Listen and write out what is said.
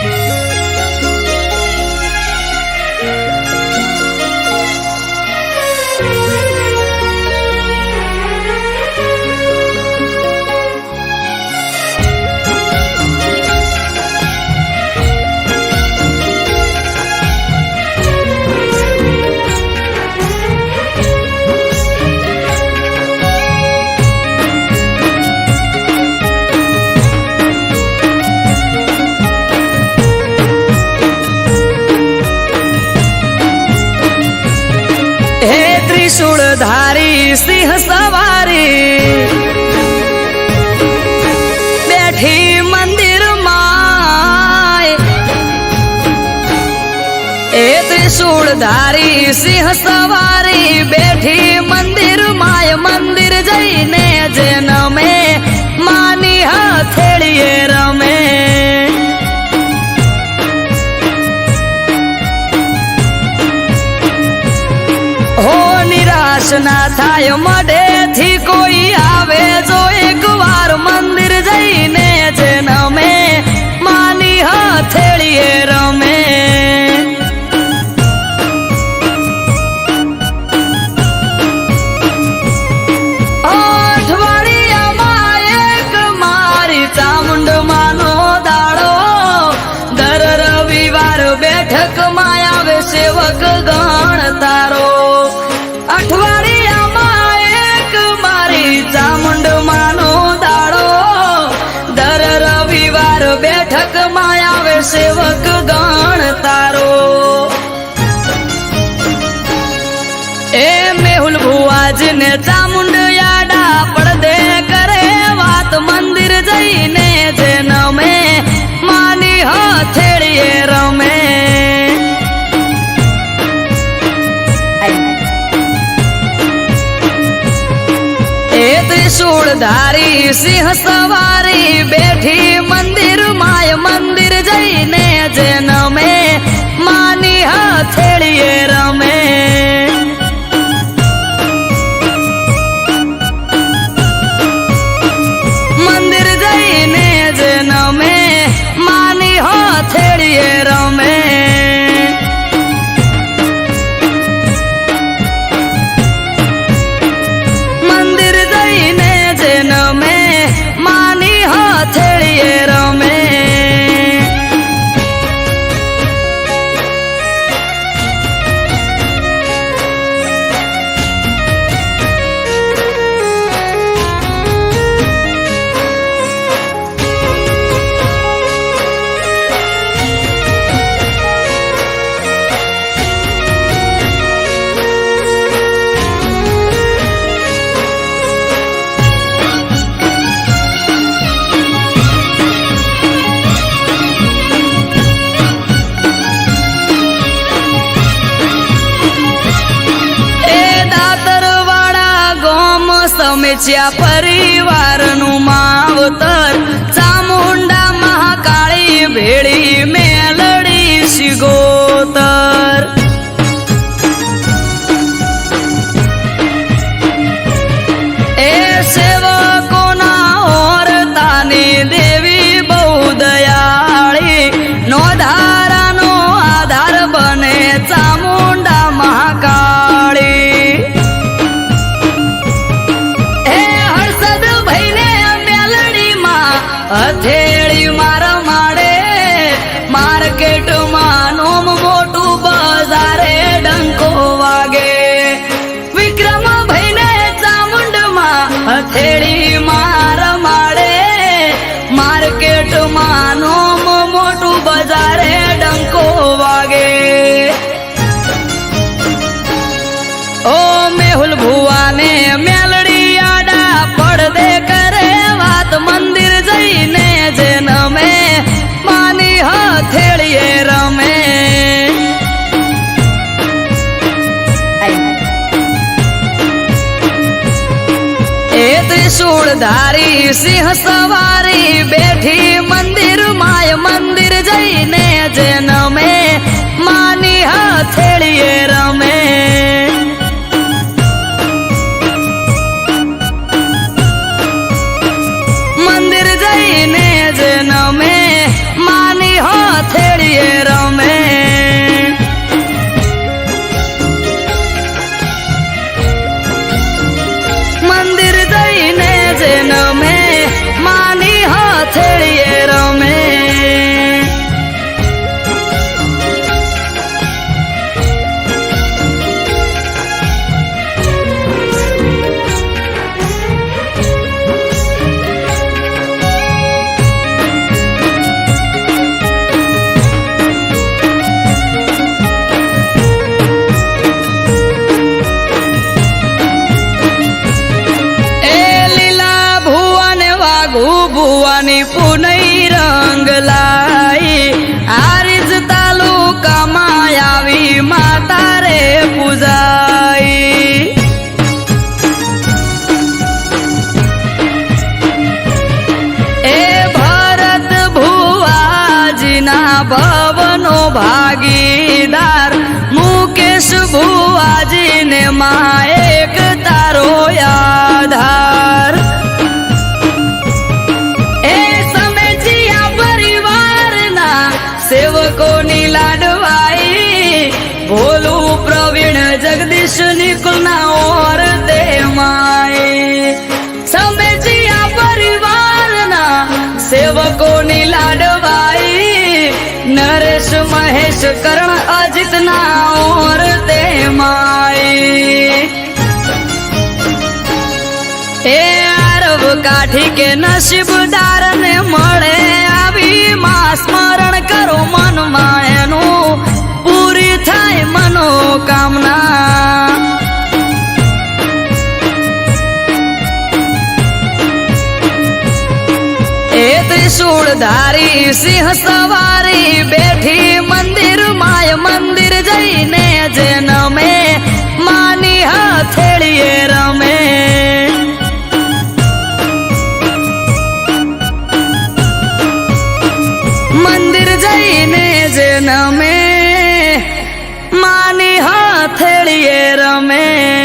Bye. ધારી સિંહ સવારી બેઠી મંદિર માય એ ત્રિશુળ ધારી સિંહ સવારી બેઠી મંદિર માય મંદિર જઈને જે નમે ના થાય મોઢે. ಸೇವಕ ત્રિશુળ સિંહ સવારી બેઠી મંદિર માય મંદિર જઈને જેન મેં માની હથેળીએ રમે. गावच्या परिवार नु मावतर चामुंडा महाकाळी भेळी मेलडी शिगोतर. ધૂળધારી સિંહ સવારી બેઠી મંદિર આવી પુનઈ રંગ લાઈ આરીજ તાલુકામાં આવી માતા રે પૂજાઈ એ ભરત ભુવાજીના ભવનો ભાગીદાર મુકેશ ભુવાજીને માં એક તારો આધાર મહેશ અજિત ના ઓર તે માય એ આરવ કાઠી કે નસીબદાર ને મળે આવી માં સ્મરણ કરો મનમાં એનું. પૂરી થાય મનોકામના. ત્રિશુળ ધારી સિંહ સવારી બેઠી મંદિર, માય મંદિર જઈને જે નમે. માની હથેળીએ રમે. મંદિર જઈને જે નમે. માની હથેળીએ રમે.